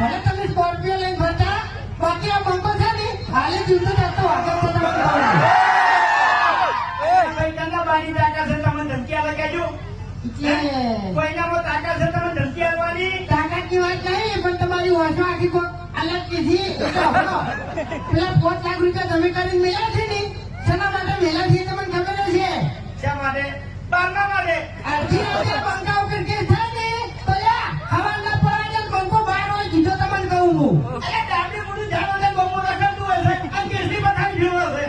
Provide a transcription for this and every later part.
ભલે તમે સ્કોર્પિયો લઈને ફરતા બાકી આ બંકો છે ને હાલે જીવતો જતો આગળ તો તમને ખબર બાની તાકાત છે તમે ધમકી આલે કેજો કોઈનામાં તાકાત છે તમને ધમકી આલવાની તાકાતની વાત નહીં પણ તમારી વાંચો આખી કોક અલગ કીધી. પેલા પાંચ લાખ રૂપિયા તમે કરીને મેળ્યા છે ને શેના કહું અરે જાણો ને બહુ રખડતું હોય છે. આ કેસરી બતાવી ફેરવો છે.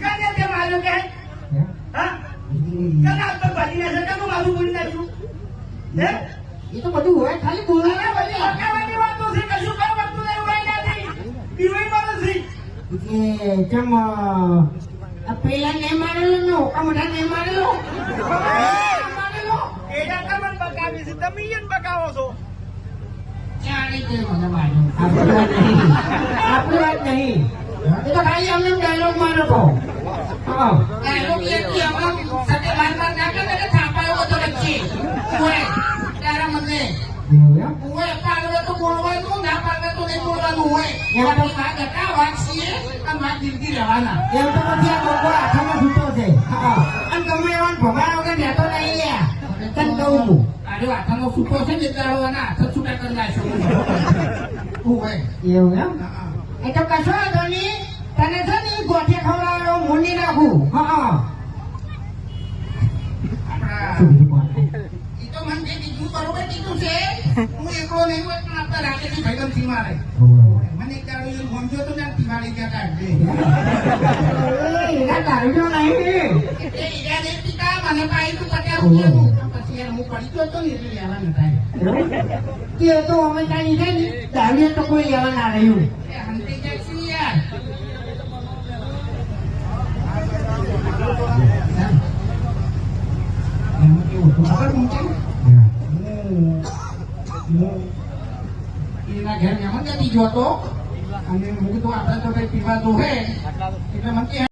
કાને તે માર્યો કે હા? કાને આપ તો ભાજી ના બોલી નાખ્યું હે? એ તો બધું હોય ખાલી બોલવાના બધી હકાવાની વાતો છે કશું વસ્તુ નહીં હોય નથી. પીવાયમાં નથી કેમ પેલા ને મારેલો ને ઓકા મોઢા ને મારેલો મારેલો? એડા તમને બકાવી છે. તમે ઈયન બકાવો છો. મને તો તો ના તો તો હોય એમાં વાત હતા વાત છીએ અને તો તમે ભગવાન વગર રહેતો નહીં લ્યા તને કહું છું હાથમાં છૂટો છે ને એટલે હોવાના હાથ છૂટા કરી નાખ્યો હોય? એવું એમ? એ તો કશો વાંધો નહીં. તને છે ને ગોઠિયા ખવડાવવાનો મૂંડી નાખું. હા ઈ તો મને જે કીધું બરોબર કીધું છે હું એકલો નહીં હોય પણ આપણા રાતેથી ભાઈબંધથી મારે મને એક દાડો એવું સમજો તો ને આ તિવાડી ક્યાં કાઢ દે એના દારૂનો નહીં. એટલે ઈરા દે પિતા મને પાઈ તું પચાસ રૂપિયાનું પછી યાર હું પડી ગયો તો ને એટલે લેવા ન થાય તો અમે કાંઈ દારૂ તો કોઈ લેવા ના હંતી હતું જતી. અને હું તો આપણે તો કઈ પીવા તો હે.